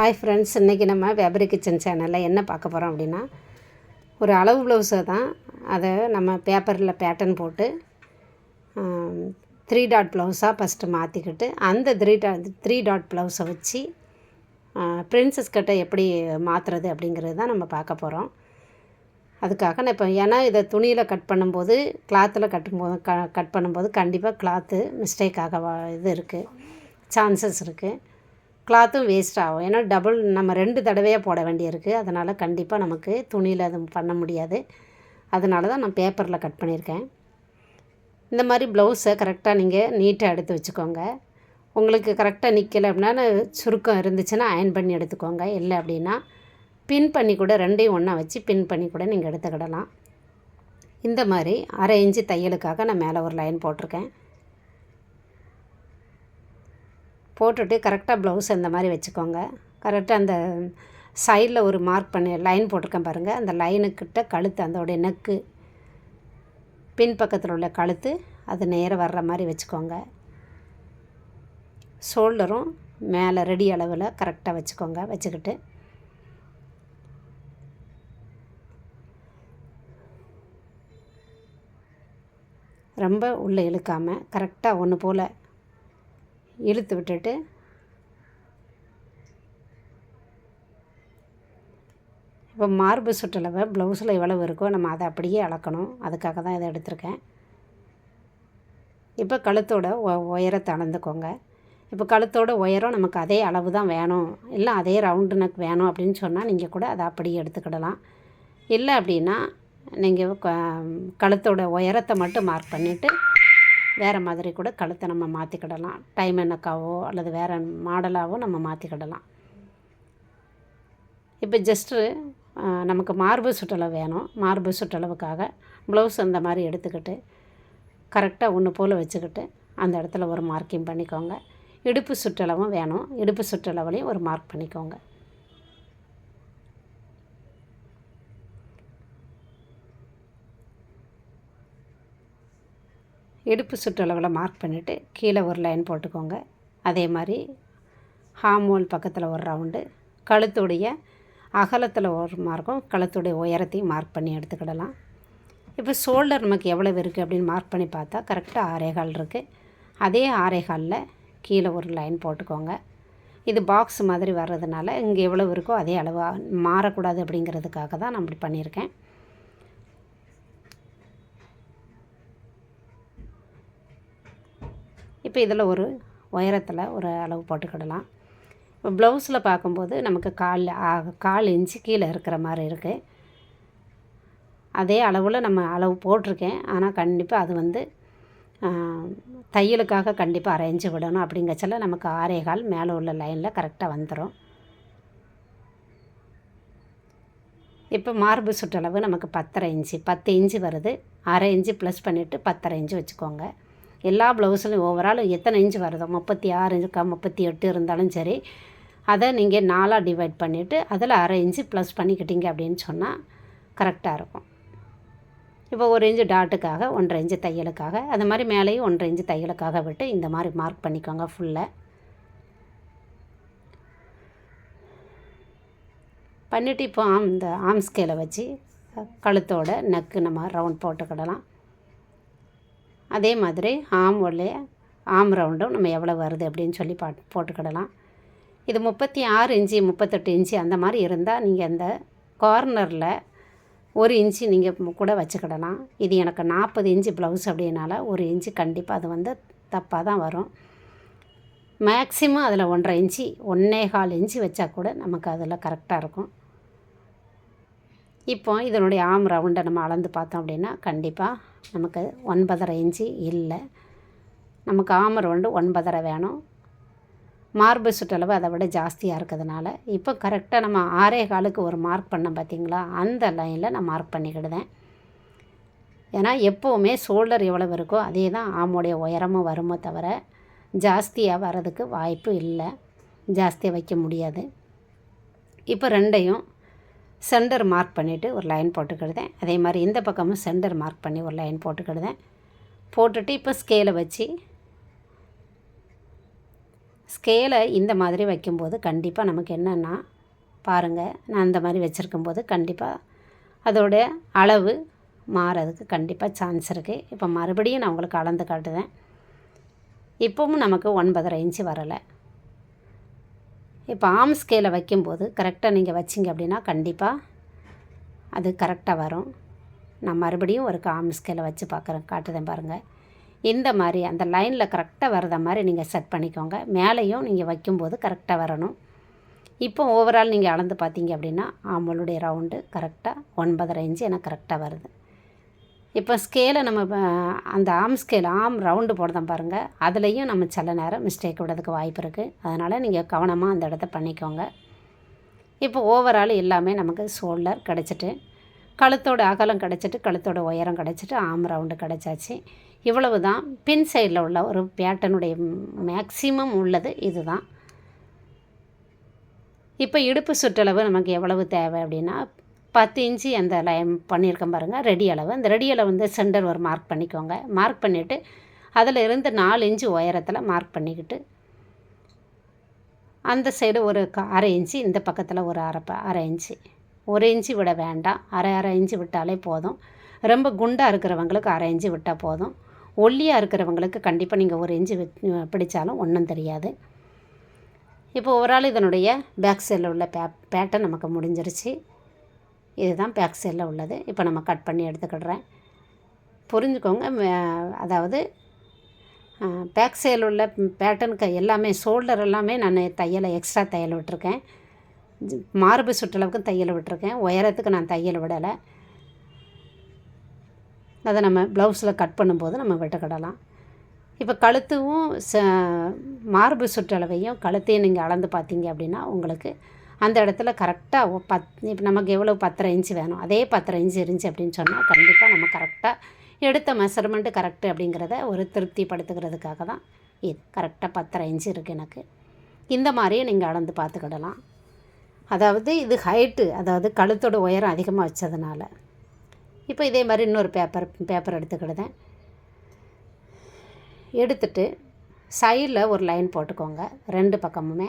Hi friends இன்றைக்கி நம்ம வெபரி kitchen சேனலில் என்ன பார்க்க போகிறோம் அப்படின்னா ஒரு அளவு ப்ளவுஸை தான். அதை நம்ம பேப்பரில் பேட்டர்ன் போட்டு த்ரீ டாட் ப்ளவுஸாக ஃபஸ்ட்டு மாற்றிக்கிட்டு அந்த த்ரீ டாட் த்ரீ டாட் ப்ளவுஸை வச்சு பிரின்சஸ் கட்டை எப்படி மாற்றுறது அப்படிங்கிறது தான் நம்ம பார்க்க போகிறோம் அதுக்காக நான் இப்போ ஏன்னா இதை துணியில் கட் பண்ணும்போது கிளாத்தில் கட்டும்போது க கட் பண்ணும்போது கண்டிப்பாக கிளாத்து மிஸ்டேக் ஆக வா- இது இருக்குது சான்சஸ் இருக்குது கிளாத்தும் வேஸ்ட் ஆகும். ஏன்னா டபுள் நம்ம ரெண்டு தடவையாக போட வேண்டியிருக்கு. அதனால் கண்டிப்பாக நமக்கு துணியில் அது பண்ண முடியாது. அதனால தான் நான் பேப்பரில் கட் பண்ணியிருக்கேன். இந்த மாதிரி ப்ளவுஸை கரெக்டாக நீங்கள் நீட்டாக எடுத்து வச்சுக்கோங்க. உங்களுக்கு கரெக்டாக நிற்கலை அப்படின்னா சுருக்கம் இருந்துச்சுன்னா அயன் பண்ணி எடுத்துக்கோங்க. இல்லை அப்படின்னா பின் பண்ணி கூட ரெண்டையும் ஒன்றா வச்சு பின் பண்ணி கூட நீங்கள் எடுத்துக்கிடலாம். இந்த மாதிரி அரை இன்ச்சு தையலுக்காக நான் மேலே ஒரு லைன் போட்டிருக்கேன். போட்டுட்டு கரெக்டாக ப்ளவுஸ் அந்த மாதிரி வச்சுக்கோங்க. கரெக்டாக அந்த சைடில் ஒரு மார்க் பண்ணி லைன் போட்டிருக்கேன் பாருங்கள் அந்த லைனுக்கிட்ட கழுத்து அதோடைய நெக்கு பின் பக்கத்தில் உள்ள கழுத்து அது நேராக வர்ற மாதிரி வச்சுக்கோங்க. ஷோல்டரும் மேலே ரெடி அளவில் கரெக்டாக வச்சுக்கோங்க வச்சுக்கிட்டு. ரொம்ப உள்ளே இழுக்காமல் கரெக்டாக ஒன்று போல் இழுத்து விட்டுட்டு இப்போ மார்பு சுற்றளவை ப்ளவுஸில் எவ்வளவு இருக்கோ நம்ம அதை அப்படியே அளக்கணும். அதுக்காக தான் இதை எடுத்திருக்கேன். இப்போ கழுத்தோட ஒ உயரத்தை அளந்துக்கோங்க. இப்போ கழுத்தோட உயரம் நமக்கு அதே அளவு தான் வேணும். இல்லை அதே ரவுண்டு நெக் வேணும் அப்படின்னு சொன்னால் நீங்கள் கூட அதை அப்படியே எடுத்துக்கிடலாம். இல்லை அப்படின்னா நீங்கள் கழுத்தோட உயரத்தை மட்டும் மார்க் பண்ணிவிட்டு வேறு மாதிரி கூட கழுத்தை நம்ம மாற்றிக்கிடலாம் டைம் எனக்காவோ அல்லது வேறு மாடலாகவோ நம்ம மாற்றிக்கிடலாம் இப்போ ஜஸ்ட்டு நமக்கு மார்பு சுற்றளவு வேணும். மார்பு சுற்றளவுக்காக ப்ளவுஸ் அந்த மாதிரி எடுத்துக்கிட்டு கரெக்டாக ஒன்று போல் வச்சுக்கிட்டு அந்த இடத்துல ஒரு மார்க்கிங் பண்ணிக்கோங்க. இடுப்பு சுற்றளவும் வேணும். இடுப்பு சுற்றளவுலையும் ஒரு மார்க் பண்ணிக்கோங்க. இடுப்பு சுற்றளவில் மார்க் பண்ணிவிட்டு கீழே ஒரு லைன் போட்டுக்கோங்க. அதே மாதிரி ஹார்மோல் பக்கத்தில் ஒரு ரவுண்டு கழுத்துடைய அகலத்தில் ஒரு மார்க்கும் கழுத்துடைய உயரத்தையும் மார்க் பண்ணி எடுத்துக்கிடலாம். இப்போ ஷோல்டர் நமக்கு எவ்வளவு இருக்குது அப்படின்னு மார்க் பண்ணி பார்த்தா கரெக்டாக ஆரேகால் இருக்குது அதே ஆரேகாலில் கீழே ஒரு லைன் போட்டுக்கோங்க. இது பாக்ஸ் மாதிரி வர்றதுனால இங்கே எவ்வளவு இருக்கோ அதே அளவு மாறக்கூடாது அப்படிங்கிறதுக்காக தான் நான் இப்படி பண்ணியிருக்கேன். இப்போ இதில் ஒரு உயரத்தில் ஒரு அளவு போட்டுக்கிடலாம். இப்போ ப்ளவுஸில் பார்க்கும்போது நமக்கு கால் ஆ- கால் இன்ச்சு கீழே இருக்கிற மாதிரி இருக்குது அதே அளவில் நம்ம அளவு போட்டிருக்கேன். ஆனால் கண்டிப்பாக அது வந்து தையலுக்காக கண்டிப்பாக அரைஞ்சு விடணும் அப்படிங்கச்சல நமக்கு ஆரே கால் மேலே உள்ள லைனில் கரெக்டாக வந்துடும் இப்போ மார்பு சுற்றளவு நமக்கு பத்தரை இன்ச்சு பத்து இன்ச்சு வருது. அரை இன்ச்சு ப்ளஸ் பண்ணிவிட்டு பத்தரை இன்ச்சு வச்சுக்கோங்க. எல்லா ப்ளவுஸ்லையும் ஓவரால் எத்தனை இன்ச்சு வருதோ முப்பத்தி ஆறு இன்ச்சுக்கா முப்பத்தி எட்டு இருந்தாலும் சரி அதை நீங்கள் நாலாக டிவைட் பண்ணிவிட்டு அதில் அரை இன்ச்சு ப்ளஸ் பண்ணிக்கிட்டீங்க அப்படின்னு சொன்னால் கரெக்டாக இருக்கும். இப்போ ஒரு இன்ச்சு டாட்டுக்காக ஒன்றரை இன்ச்சு தையலுக்காக அது மாதிரி மேலேயும் ஒன்றரை இன்ச்சு தையலுக்காக விட்டு இந்த மாதிரி மார்க் பண்ணிக்கோங்க ஃபுல்லாக பண்ணிவிட்டு இப்போ ஆம் இந்த ஆம் ஸ்கேலை வச்சு கழுத்தோட நக்கு நம்ம ரவுண்ட் போட்டுக்கிடலாம். அதே மாதிரி ஆம் உள்ள ஆம் ரவுண்டும் நம்ம எவ்வளோ வருது அப்படின்னு சொல்லி பாட் போட்டுக்கிடலாம். இது முப்பத்தி ஆறு இன்ச்சு முப்பத்தெட்டு இன்ச்சு அந்த மாதிரி இருந்தால் நீங்கள் அந்த கார்னரில் ஒரு இன்ச்சு நீங்கள் கூட வச்சுக்கிடலாம். இது எனக்கு நாற்பது இன்ச்சு ப்ளவுஸ் அப்படின்னால ஒரு இன்ச்சு கண்டிப்பாக அது வந்து தப்பாக தான் வரும். மேக்ஸிமம் அதில் ஒன்றரை இன்ச்சு ஒன்றே கால் இன்ச்சு வச்சா கூட நமக்கு அதில் கரெக்டாக இருக்கும். இப்போ இதனுடைய ஆம் ரவுண்டை நம்ம அளந்து பார்த்தோம் அப்படின்னா கண்டிப்பாக நமக்கு ஒன்பதரை இன்ச்சு இல்லை. நமக்கு ஆமர் வந்து ஒன்பதரை வேணும். மார்பு சுற்றளவு அதை விட ஜாஸ்தியாக இருக்கிறதுனால இப்போ கரெக்டாக நம்ம ஆறே காலுக்கு ஒரு மார்க் பண்ணோம் பார்த்தீங்களா? அந்த லைனில் நான் மார்க் பண்ணிக்கிடுதேன். ஏன்னா எப்போவுமே ஷோல்டர் எவ்வளவு இருக்கோ அதே தான் ஆமுடைய உயரமும் வருமோ தவிர ஜாஸ்தியாக வர்றதுக்கு வாய்ப்பு இல்லை. ஜாஸ்தியாக வைக்க முடியாது. இப்போ ரெண்டையும் சென்டர் மார்க் பண்ணிவிட்டு ஒரு லைன் போட்டுக்கிடுதேன். அதே மாதிரி இந்த பக்கமும் சென்டர் மார்க் பண்ணி ஒரு லைன் போட்டுக்கிடுதேன். போட்டுட்டு இப்போ ஸ்கேலை வச்சு ஸ்கேலை இந்த மாதிரி வைக்கும்போது கண்டிப்பாக நமக்கு என்னென்னா பாருங்கள் நான் அந்த மாதிரி வச்சுருக்கும்போது கண்டிப்பாக அதோட அளவு மாறதுக்கு கண்டிப்பாக சான்ஸ் இருக்குது இப்போ மறுபடியும் நான் உங்களுக்கு அளந்து காட்டுதேன். இப்போவும் நமக்கு ஒன்பதரை இன்ச்சு வரலை. இப்போ ஆம் ஸ்கேலை வைக்கும்போது கரெக்டாக நீங்கள் வச்சிங்க அப்படின்னா கண்டிப்பாக அது கரெக்டாக வரும். நான் மறுபடியும் ஒரு ஆம் ஸ்கேலை வச்சு பார்க்குறேன் காட்டுதேன் பாருங்கள் இந்த மாதிரி அந்த லைனில் கரெக்டாக வரத மாதிரி நீங்கள் செட் பண்ணிக்கோங்க. மேலேயும் நீங்கள் வைக்கும்போது கரெக்டாக வரணும். இப்போ ஓவரால் நீங்கள் அளந்து பார்த்தீங்க அப்படின்னா ஆம்பளுடைய ரவுண்டு கரெக்டாக ஒன்பதரை இன்ச்சு எனக்கு கரெக்டாக வருது. இப்போ ஸ்கேலை நம்ம அந்த ஆம் ஸ்கேல் ஆம் ரவுண்டு போடுதான் பாருங்கள் அதுலேயும் நம்ம சில நேரம் மிஸ்டேக் விடுறதுக்கு வாய்ப்பு இருக்குது அதனால் நீங்கள் கவனமாக அந்த இடத்த பண்ணிக்கோங்க. இப்போ ஓவரால் எல்லாமே நமக்கு ஷோல்டர் கிடச்சிட்டு கழுத்தோட அகலம் கிடச்சிட்டு கழுத்தோட உயரம் கிடச்சிட்டு ஆம் ரவுண்டு கிடச்சாச்சு. இவ்வளவு தான் பின் சைடில் உள்ள ஒரு பேட்டனுடைய மேக்ஸிமம் உள்ளது இதுதான். இப்போ இடுப்பு சுற்றளவு நமக்கு எவ்வளவு தேவை அப்படின்னா பத்து இன்ச்சு அந்த லைன் பண்ணியிருக்கேன் பாருங்கள் ரெடி அளவு. அந்த ரெடி அளவு வந்து சென்டர் ஒரு மார்க் பண்ணிக்கோங்க. மார்க் பண்ணிவிட்டு அதில் இருந்து நாலு இன்ச்சு உயரத்தில் மார்க் பண்ணிக்கிட்டு அந்த சைடு ஒரு க அரை இன்ச்சு இந்த பக்கத்தில் ஒரு அரை ப அரை இன்ச்சு. ஒரு இன்ச்சு விட வேண்டாம். அரை அரை இன்ச்சு விட்டாலே போதும். ரொம்ப குண்டாக இருக்கிறவங்களுக்கு அரை இன்ச்சு விட்டால் போதும். ஒல்லியாக இருக்கிறவங்களுக்கு கண்டிப்பாக நீங்கள் ஒரு இன்ச்சு விட் பிடிச்சாலும் ஒன்றும் தெரியாது. இப்போ ஓவரால் இதனுடைய பேக் சைடில் உள்ள பே பேட்டை நமக்கு முடிஞ்சிருச்சு. இதுதான் பேக் சைடில் உள்ளது. இப்போ நம்ம கட் பண்ணி எடுத்துக்கிடுறேன். புரிஞ்சுக்கோங்க. அதாவது பேக் சைடில் உள்ள பேட்டர்னுக்கு எல்லாமே ஷோல்டர் எல்லாமே நான் தையலை எக்ஸ்ட்ரா தையல் விட்டுருக்கேன். மார்பு சுற்றளவுக்கு தையல் விட்டுருக்கேன். உயரத்துக்கு நான் தையல் விடலை. அதை நம்ம ப்ளவுஸில் கட் பண்ணும்போது நம்ம விட்டுக்கிடலாம். இப்போ கழுத்தும் ச மார்பு சுற்றளவையும் கழுத்தையும் நீங்கள் அளந்து பார்த்தீங்க அப்படின்னா உங்களுக்கு அந்த இடத்துல கரெக்டாக பத் இப்போ நமக்கு எவ்வளோ பத்தரை இன்ச்சு வேணும்? அதே பத்தரை இன்ச்சு இருந்துச்சு அப்படின்னு சொன்னால் கண்டிப்பாக நம்ம கரெக்டாக எடுத்த மெஷர்மெண்ட்டு கரெக்டு அப்படிங்கிறத ஒரு திருப்திப்படுத்துகிறதுக்காக தான் இது. கரெக்டாக பத்தரை இன்ச்சு இருக்குது எனக்கு. இந்த மாதிரியே நீங்கள் அளந்து பார்த்துக்கிடலாம். அதாவது இது ஹைட்டு அதாவது கழுத்தோட உயரம் அதிகமாக வச்சதுனால. இப்போ இதே மாதிரி இன்னொரு பேப்பர் பேப்பர் எடுத்துக்கிடுதேன். எடுத்துட்டு சைடில் ஒரு லைன் போட்டுக்கோங்க. ரெண்டு பக்கமுமே.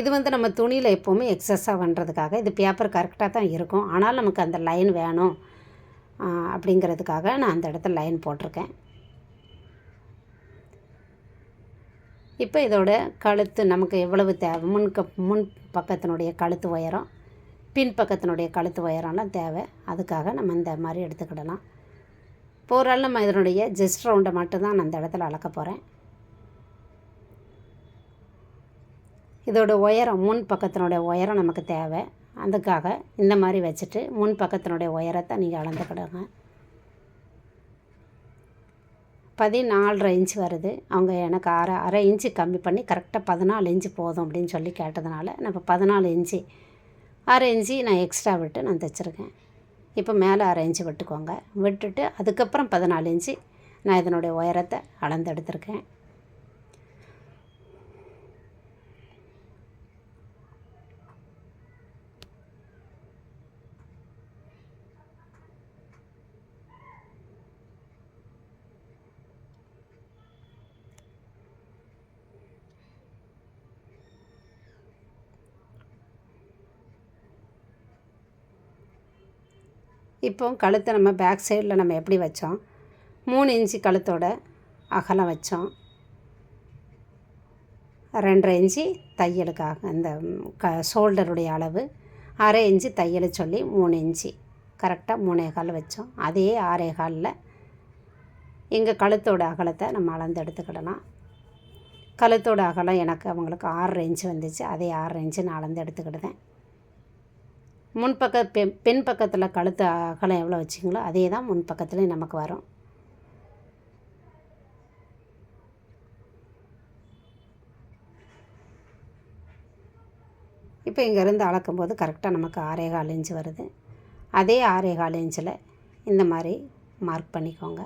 இது வந்து நம்ம துணியில் எப்போவுமே எக்ஸஸாக பண்ணுறதுக்காக இது பேப்பர் கரெக்டாக தான் இருக்கும். ஆனால் நமக்கு அந்த லைன் வேணும். அப்படிங்கிறதுக்காக நான் அந்த இடத்துல லைன் போட்டிருக்கேன். இப்போ இதோட கழுத்து நமக்கு எவ்வளவு தேவை? முன் முன் பக்கத்தினுடைய கழுத்து உயரம் பின் பக்கத்தினுடைய கழுத்து உயரம்லாம் தேவை. அதுக்காக நம்ம இந்த மாதிரி எடுத்துக்கிடலாம். இப்போ ஒரு நம்ம இதனுடைய ஜெஸ்ட் ரவுண்டை மட்டும்தான் நான் அந்த இடத்துல அளக்க போகிறேன் இதோட உயரம் முன் பக்கத்தினுடைய உயரம் நமக்கு தேவை. அதுக்காக இந்த மாதிரி வச்சுட்டு முன் பக்கத்தினுடைய உயரத்தை நீங்கள் அளந்துக்கிடுங்க பதினாலரை இன்ச் வருது. அவங்க எனக்கு அரை அரை இன்ச்சு கம்மி பண்ணி கரெக்டாக பதினாலு இன்ச்சு போதும் அப்படின்னு சொல்லி கேட்டதுனால நான் இப்போ பதினாலு இன்ச்சு அரை இன்ச்சு நான் எக்ஸ்ட்ரா விட்டு நான் தைச்சிருக்கேன். இப்போ மேலே அரை இன்ச்சு விட்டுக்கோங்க. விட்டுட்டு அதுக்கப்புறம் பதினாலு இன்ச்சு நான் இதனுடைய உயரத்தை அளந்து எடுத்திருக்கேன். இப்போ கழுத்தை நம்ம பேக் சைடில் நம்ம எப்படி வச்சோம்? மூணு இன்ச்சு கழுத்தோட அகலம் வச்சோம். ரெண்டரை இன்ச்சு தையலுக்காக அந்த க ஷோல்டருடைய அளவு. அரை இன்ச்சு தையலை சொல்லி மூணு இன்ச்சு. கரெக்டாக மூணே கால் வச்சோம். அதே ஆறே காலில் எங்கள் கழுத்தோட அகலத்தை நம்ம அளந்து எடுத்துக்கிடலாம். கழுத்தோட அகலம் எனக்கு அவங்களுக்கு ஆறு இன்ச்சு வந்துச்சு. அதே ஆறு இன்ச்சு நான் அளந்து எடுத்துக்கிடுதேன். முன்பக்க பெண் பெண் பக்கத்தில் கழுத்து அகலம் எவ்வளோ வச்சிங்களோ அதே தான் முன் பக்கத்துலேயும் நமக்கு வரும். இப்போ இங்கேருந்து அளக்கும்போது கரெக்டாக நமக்கு ஆறே கால் இன்ச்சு வருது. அதே ஆறே கால் இன்ச்சில் இந்த மாதிரி மார்க் பண்ணிக்கோங்க.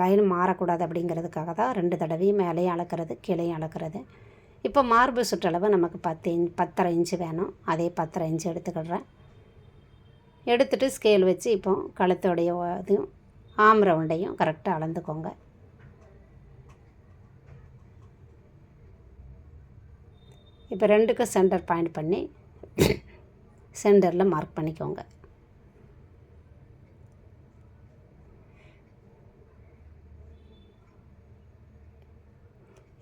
லைன் மாறக்கூடாது அப்படிங்கிறதுக்காக தான் ரெண்டு தடவையும் மேலேயும் அளக்கிறது கீழேயும் அளக்கிறது. இப்போ மார்பு சுற்றளவு நமக்கு பத்து இன் பத்தரை இன்ச்சு வேணும். அதே பத்தரை இன்ச்சு எடுத்துக்கிடுறேன். எடுத்துகிட்டு ஸ்கேல் வச்சு இப்போ கழுத்தோடைய இதுவும் ஆம் ரவுண்டையும் கரெக்டாக அளந்துக்கோங்க. இப்போ ரெண்டுக்கும் சென்டர் பாயிண்ட் பண்ணி சென்டரில் மார்க் பண்ணிக்கோங்க.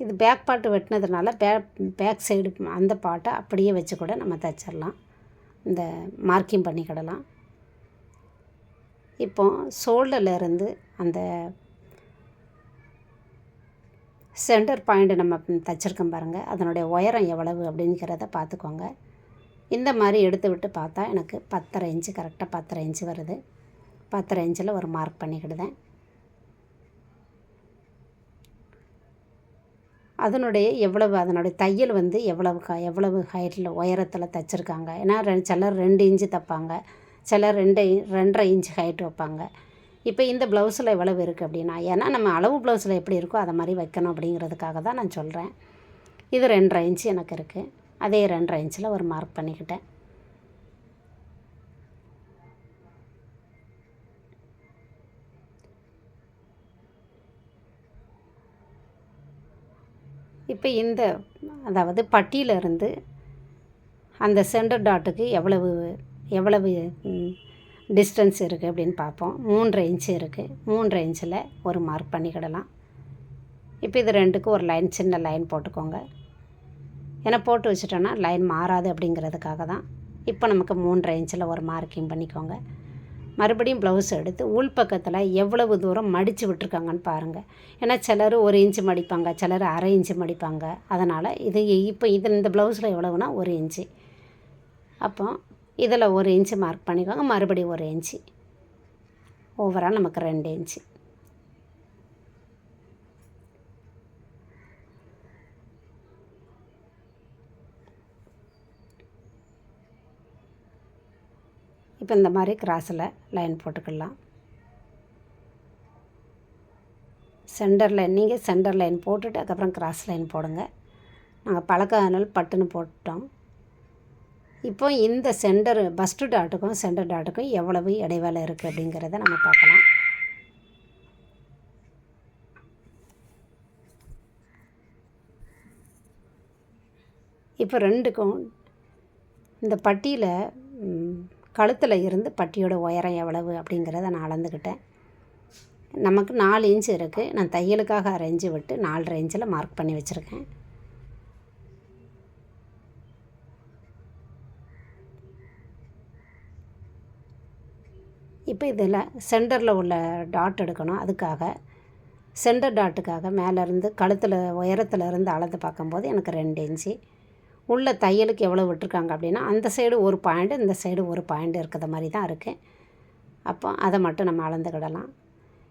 இது பேக் பாட்டு வெட்டினதுனால பேக் பேக் சைடு அந்த பாட்டை அப்படியே வச்சு கூட நம்ம தைச்சிடலாம் இந்த மார்க்கிங் பண்ணிக்கிடலாம் இப்போ ஷோல்டர்லேருந்து அந்த சென்டர் பாயிண்ட் நம்ம தைச்சிருக்கோம் பாருங்கள் அதனுடைய உயரம் எவ்வளவு அப்படிங்கிறத பார்த்துக்கோங்க. இந்த மாதிரி எடுத்து விட்டு பார்த்தா எனக்கு பத்தரை இன்ச்சு கரெக்டாக பத்தரை இன்ச்சு வருது. பத்தரை இன்ச்சில் ஒரு மார்க் பண்ணிக்கிடுதேன். அதனுடைய எவ்வளவு அதனுடைய தையல் வந்து எவ்வளவு க எவ்வளவு ஹைட்டில் உயரத்தில் தைச்சிருக்காங்க. ஏன்னா ரெ சிலர் ரெண்டு இன்ச்சு தைப்பாங்க. சிலர் ரெண்டு ரெண்டரை இன்ச் ஹைட் வைப்பாங்க. இப்போ இந்த ப்ளவுஸில் எவ்வளவு இருக்குது அப்படின்னா ஏன்னா நம்ம அளவு ப்ளவுஸில் எப்படி இருக்கோ அதை மாதிரி வைக்கணும் அப்படிங்கிறதுக்காக தான் நான் சொல்கிறேன் இது ரெண்டரை இன்ச்சு எனக்கு இருக்குது அதே ரெண்டரை இன்ச்சில் ஒரு மார்க் பண்ணிக்கிட்டேன். இப்போ இந்த அதாவது பட்டியிலிருந்து அந்த சென்டர் டாட்டுக்கு எவ்வளவு எவ்வளவு டிஸ்டன்ஸ் இருக்குது அப்படின்னு பார்ப்போம். மூன்று இன்ச்சு இருக்குது மூன்று இன்ச்சில் ஒரு மார்க் பண்ணிக்கிடலாம். இப்போ இது ரெண்டுக்கும் ஒரு லைன் சின்ன லைன் போட்டுக்கோங்க. ஏன்னா போட்டு வச்சுட்டோன்னா லைன் மாறாது அப்படிங்கிறதுக்காக தான். இப்போ நமக்கு மூன்றரை இன்ச்சில் ஒரு மார்க்கிங் பண்ணிக்கோங்க. மறுபடியும் ப்ளவுஸ் எடுத்து உள் பக்கத்தில் எவ்வளவு தூரம் மடித்து விட்டுருக்காங்கன்னு பாருங்கள் ஏன்னா சிலர் ஒரு இன்ச்சு மடிப்பாங்க சிலர் அரை இன்ச்சு மடிப்பாங்க. அதனால் இது இப்போ இது இந்த ப்ளவுஸில் எவ்வளவுனா ஒரு இன்ச்சு அப்போ இதில் ஒரு இன்ச்சு மார்க் பண்ணிக்கோங்க மறுபடியும் ஒரு இன்ச்சு ஓவரால் நமக்கு ரெண்டு இன்ச்சு இப்போ இந்த மாதிரி கிராஸில் லைன் போட்டுக்கலாம். சென்டர் லைன் நீங்கள் சென்டர் லைன் போட்டுட்டு அதுக்கப்புறம் கிராஸ் லைன் போடுங்க. நாங்கள் பழக்கனால் பட்டுன்னு போட்டோம் இப்போ இந்த சென்டர் பஸ்ட்டு டாட்டுக்கும் சென்டர் டாட்டுக்கும் எவ்வளவு இடைவேளை இருக்குது அப்படிங்கிறத நம்ம பார்க்கலாம். இப்போ ரெண்டுக்கும் இந்த பட்டியில் கழுத்தில் இருந்து பட்டியோட உயரம் எவ்வளவு அப்படிங்கிறத நான் அளந்துக்கிட்டேன். நமக்கு நாலு இன்ச்சு இருக்குது நான் தையலுக்காக அரைஞ்சு விட்டு நாலு இன்ச்சில் மார்க் பண்ணி வச்சுருக்கேன். இப்போ இதில் சென்டரில் உள்ள டாட் எடுக்கணும். அதுக்காக சென்டர் டாட்டுக்காக மேலேருந்து கழுத்தில் உயரத்தில் இருந்து அளந்து பார்க்கும்போது எனக்கு ரெண்டு இன்ச்சு. உள்ள தையலுக்கு எவ்வளோ விட்டுருக்காங்க அப்படின்னா அந்த சைடு ஒரு பாயிண்ட்டு இந்த சைடு ஒரு பாயிண்ட் இருக்கிற மாதிரி தான் இருக்குது அப்போ அதை மட்டும் நம்ம அளந்துக்கிடலாம்.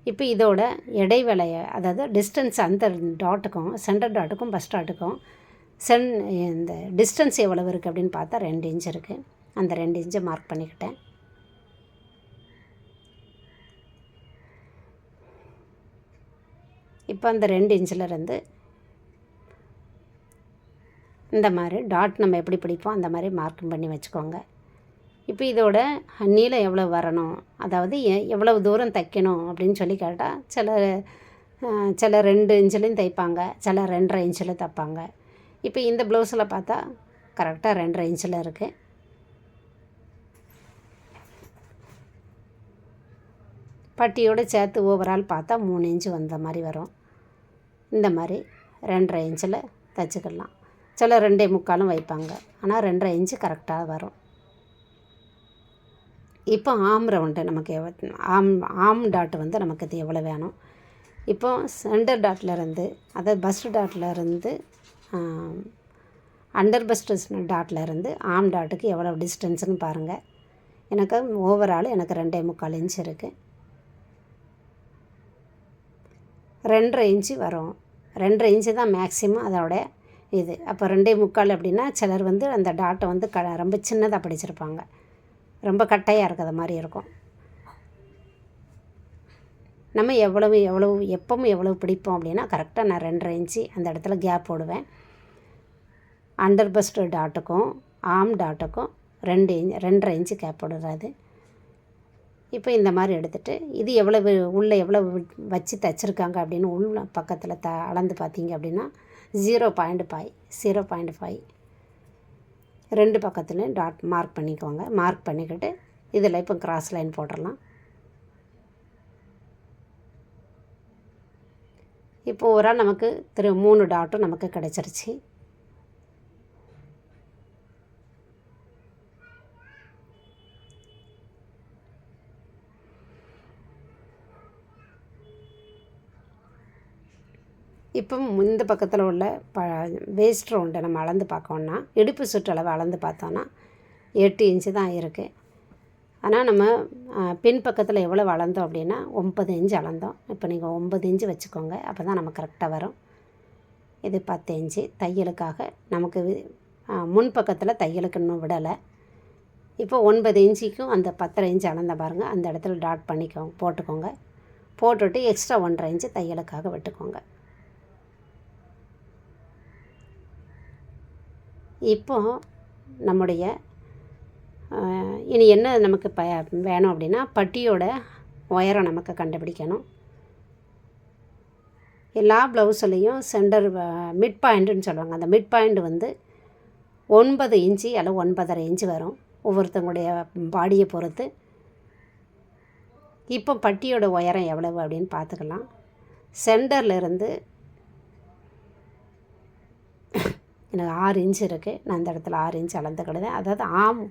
இப்போ இதோட இடைவேளையை அதாவது டிஸ்டன்ஸ் அந்த டாட்டுக்கும் சென்டர் டாட்டுக்கும் பஸ் டாட்டுக்கும் சென் இந்த டிஸ்டன்ஸ் எவ்வளவு இருக்குது அப்படின்னு பார்த்தா ரெண்டு இன்ச் இருக்குது அந்த ரெண்டு இன்ச்சை மார்க் பண்ணிக்கிட்டேன். இப்போ அந்த ரெண்டு இன்ச்சில் இருந்து இந்த மாதிரி டாட் நம்ம எப்படி பிடிப்போம் அந்த மாதிரி மார்க்கிங் பண்ணி வச்சுக்கோங்க. இப்போ இதோட நீளம் எவ்வளோ வரணும் அதாவது எவ்வளவு தூரம் தைக்கணும் அப்படின்னு சொல்லி கேட்டால் சில சில ரெண்டு இன்ச்சிலையும் தைப்பாங்க சில ரெண்டரை இன்ச்சில் தைப்பாங்க. இப்போ இந்த ப்ளவுஸில் பார்த்தா கரெக்டாக ரெண்டரை இன்ச்சில் இருக்குது பட்டியோடு சேர்த்து ஓவரால் பார்த்தா மூணு இன்ச்சு வந்த மாதிரி வரும். இந்த மாதிரி ரெண்டரை இன்ச்சில் தைச்சிக்கலாம். சில ரெண்டே முக்காலும் வைப்பாங்க. ஆனால் ரெண்டரை இன்ச்சு கரெக்டாக வரும். இப்போ ஆம் ரவுண்டு நமக்கு எவ் ஆம் ஆம் டாட் வந்து நமக்கு இது எவ்வளோ வேணும்? இப்போ சென்டர் டாட்லேருந்து அதாவது பஸ்ட் டாட்டில் இருந்து அண்டர் பஸ்ட் டாட்டில் இருந்து ஆம் டாட்டுக்கு எவ்வளோ டிஸ்டன்ஸ்னு பாருங்கள் எனக்கு ஓவரால் எனக்கு ரெண்டே முக்கால் இன்ச் இருக்குது ரெண்டரை இன்ச்சு வரும். ரெண்டரை இன்ச்சு தான் மேக்ஸிமம் அதோட இது. அப்போ ரெண்டே முக்கால் அப்படின்னா சிலர் வந்து அந்த டாட்டை வந்து க ரொம்ப சின்னதாக படிச்சிருப்பாங்க. ரொம்ப கட்டையாக இருக்கிற மாதிரி இருக்கும். நம்ம எவ்வளவு எவ்வளவு எப்பவும் எவ்வளவு பிடிப்போம் அப்படின்னா கரெக்டாக நான் ரெண்டரை இன்ச்சு அந்த இடத்துல கேப் போடுவேன். அண்டர் பஸ்ட் டாட்டுக்கும் ஆம் டாட்டுக்கும் ரெண்டு இன்ச் ரெண்டரை இன்ச்சு கேப் போடுறது. இப்போ இந்த மாதிரி எடுத்துகிட்டு இது எவ்வளவு உள்ளே எவ்வளவு வச்சு தைச்சிருக்காங்க அப்படின்னு உள் பக்கத்தில் த அளந்து பார்த்தீங்க அப்படின்னா zero point five zero point five ரெண்டு பக்கத்துலேயும் டாட் மார்க் பண்ணிக்கோங்க. மார்க் பண்ணிக்கிட்டு இதில் இப்போ கிராஸ் லைன் போட்டுடலாம் இப்போ ஒரு நமக்கு திரு மூணு டாட்டும் நமக்கு கிடச்சிருச்சு. இப்போ இந்த பக்கத்தில் உள்ள ப வேஸ்ட் ரவுண்டை நம்ம அளந்து பார்க்கோன்னா இடுப்பு சுற்றளவு அளந்து பார்த்தோன்னா எட்டு இன்ச்சு தான் இருக்குது ஆனால் நம்ம பின் பக்கத்தில் எவ்வளோ அளந்தோம் அப்படின்னா ஒம்பது இன்ச்சு அளந்தோம். இப்போ நீங்கள் ஒம்பது இன்ச்சு வச்சுக்கோங்க அப்போ தான் நம்ம கரெக்டாக வரும். இது பத்து இன்ச்சு தையலுக்காக நமக்கு முன் பக்கத்தில் தையலுக்கு இன்னும் விடலை. இப்போ ஒன்பது இஞ்சிக்கும் அந்த பத்தரை இன்ச்சு அளந்த பாருங்கள் அந்த இடத்துல டாட் பண்ணிக்கோங்க போட்டுக்கோங்க. போட்டுவிட்டு எக்ஸ்ட்ரா ஒன்றரை இன்ச்சு தையலுக்காக விட்டுக்கோங்க. இப்போ நம்முடைய இனி என்ன நமக்கு ப வேணும் அப்படின்னா பட்டியோட உயரம் நமக்கு கண்டுபிடிக்கணும். எல்லா ப்ளவுஸ்லேயும் சென்டர் மிட் பாயிண்ட்டுன்னு சொல்லுவாங்க. அந்த மிட் பாயிண்ட் வந்து ஒன்பது இன்ச்சு அல்லது ஒன்பதரை இன்ச்சு வரும். ஒவ்வொருத்தங்களுடைய பாடியை பொறுத்து. இப்போ பட்டியோட உயரம் எவ்வளவு அப்படின்னு பார்த்துக்கலாம். சென்டரில் இருந்து எனக்கு ஆறு இன்ச் இருக்குது நான் அந்த இடத்துல ஆறு இன்ச் அளந்துக்கிடுதேன். அதாவது ஆம்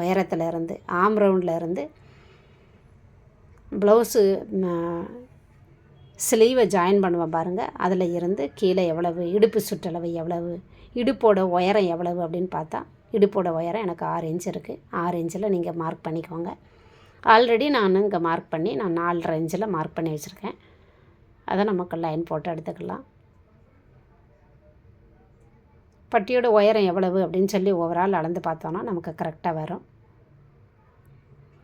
உயரத்தில் இருந்து ஆம் ரவுண்டில் இருந்து ப்ளவுஸு ஸ்லீவை ஜாயின் பண்ணுவேன் பாருங்கள் அதில் இருந்து கீழே எவ்வளவு இடுப்பு சுற்றளவு எவ்வளவு இடுப்போட உயரம் எவ்வளவு அப்படின்னு பார்த்தா இடுப்போட உயரம் எனக்கு ஆறு இன்ச் இருக்குது ஆறு இன்ச்சில் நீங்கள் மார்க் பண்ணிக்கோங்க. ஆல்ரெடி நான் இங்கே மார்க் பண்ணி நான் நாலரை இன்ச்சில் மார்க் பண்ணி வச்சுருக்கேன். அதை நமக்கு லைன் போட்டு எடுத்துக்கலாம். பட்டியோட உயரம் எவ்வளவு அப்படின்னு சொல்லி ஓவரால் அளந்து பார்த்தோன்னா நமக்கு கரெக்டாக வரும்.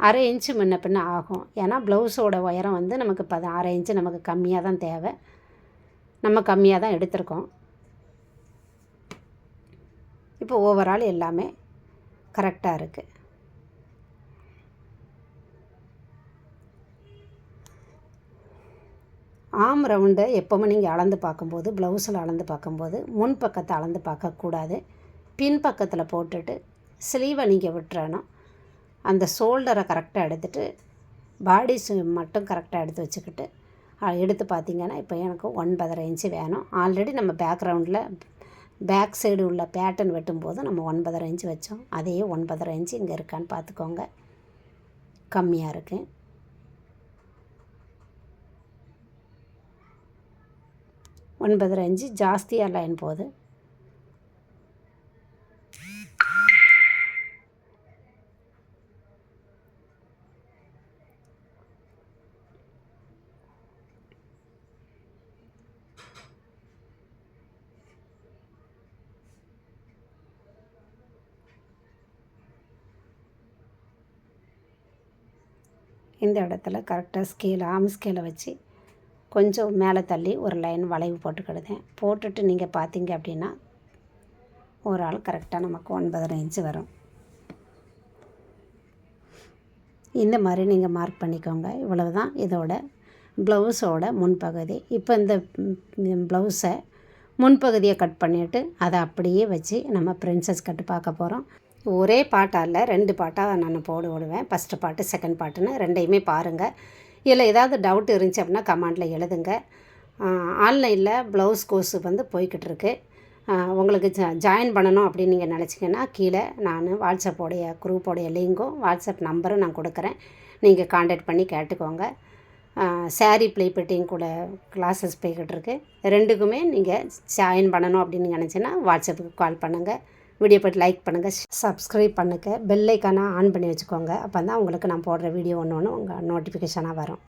அரை இன்ச்சு முன்ன பின்ன ஆகும். ஏன்னா ப்ளவுஸோட உயரம் வந்து நமக்கு பத அரை இன்ச்சு நமக்கு கம்மியாக தான் தேவை. நம்ம கம்மியாக தான் எடுத்திருக்கோம். இப்போ ஓவரால் எல்லாமே கரெக்டாக இருக்குது ஆம் ரவுண்டை எப்போவுமே நீங்கள் அளந்து பார்க்கும்போது ப்ளவுஸில் அளந்து பார்க்கும்போது முன் பக்கத்தை அளந்து பார்க்கக்கூடாது. பின் பக்கத்தில் போட்டுட்டு ஸ்லீவை நீங்கள் விட்டுறணும். அந்த ஷோல்டரை கரெக்டாக எடுத்துகிட்டு பாடி மட்டும் கரெக்டாக எடுத்து வச்சுக்கிட்டு எடுத்து பார்த்திங்கன்னா இப்போ எனக்கு ஒன்பதரை இன்ச்சு வேணும். ஆல்ரெடி நம்ம பேக்ரவுண்டில் பேக் சைடு உள்ள பேட்டர்ன் வெட்டும்போது நம்ம ஒன்பதரை இன்ச்சு வச்சோம். அதே ஒன்பதரை இன்ச்சு இங்கே இருக்கான்னு பார்த்துக்கோங்க. கம்மியாக இருக்குது ஒன்பதரை அஞ்சு ஜாஸ்தியாக லைன் போகுது இந்த இடத்துல கரெக்டாக ஸ்கேல் ஆம் ஸ்கேலை வச்சு கொஞ்சம் மேலே தள்ளி ஒரு லைன் வளைவு போட்டுக்கிடுதேன். போட்டுட்டு நீங்கள் பார்த்தீங்க அப்படின்னா ஒரு ஆள் கரெக்டாக நமக்கு ஒன்பதரை இன்ச்சு வரும். இந்த மாதிரி நீங்கள் மார்க் பண்ணிக்கோங்க. இவ்வளவு தான் இதோட ப்ளவுஸோட முன்பகுதி. இப்போ இந்த ப்ளவுஸை முன்பகுதியை கட் பண்ணிவிட்டு அதை அப்படியே வச்சு நம்ம பிரின்சஸ் கட்டு பார்க்க போகிறோம் ஒரே பாட்டாக இல்லை ரெண்டு பாட்டாக நான் போடு விடுவேன் ஃபஸ்ட்டு பாட்டு செகண்ட் பாட்டுன்னு ரெண்டையுமே பாருங்கள் இதில் ஏதாவது டவுட் இருந்துச்சு அப்படின்னா கமெண்டில் எழுதுங்க. ஆன்லைனில் ப்ளவுஸ் கோர்ஸ் வந்து போய்கிட்டு இருக்கு உங்களுக்கு ஜா ஜாயின் பண்ணணும் அப்படின்னு நீங்கள் நினச்சிங்கன்னா கீழே நான் வாட்ஸ்அப்போடைய குரூப்போடைய லிங்க்கும் வாட்ஸ்அப் நம்பரும் நான் கொடுக்குறேன். நீங்கள் காண்டாக்ட் பண்ணி கேட்டுக்கோங்க. சாரீ ப்ளே பெட்டிங் கூட கிளாஸஸ் போய்கிட்டு இருக்கு ரெண்டுக்குமே நீங்கள் ஜாயின் பண்ணணும் அப்படின்னு நினச்சின்னா வாட்ஸ்அப்புக்கு கால் பண்ணுங்கள் வீடியோ போட்டு லைக் பண்ணுங்கள் சப்ஸ்கிரைப் பண்ணுங்கள் பெல்லைக்கான ஆன் பண்ணி வச்சுக்கோங்க. அப்போ தான் உங்களுக்கு நான் போடுற வீடியோ ஒன்று ஒன்று உங்கள் நோட்டிஃபிகேஷனாக வரும்.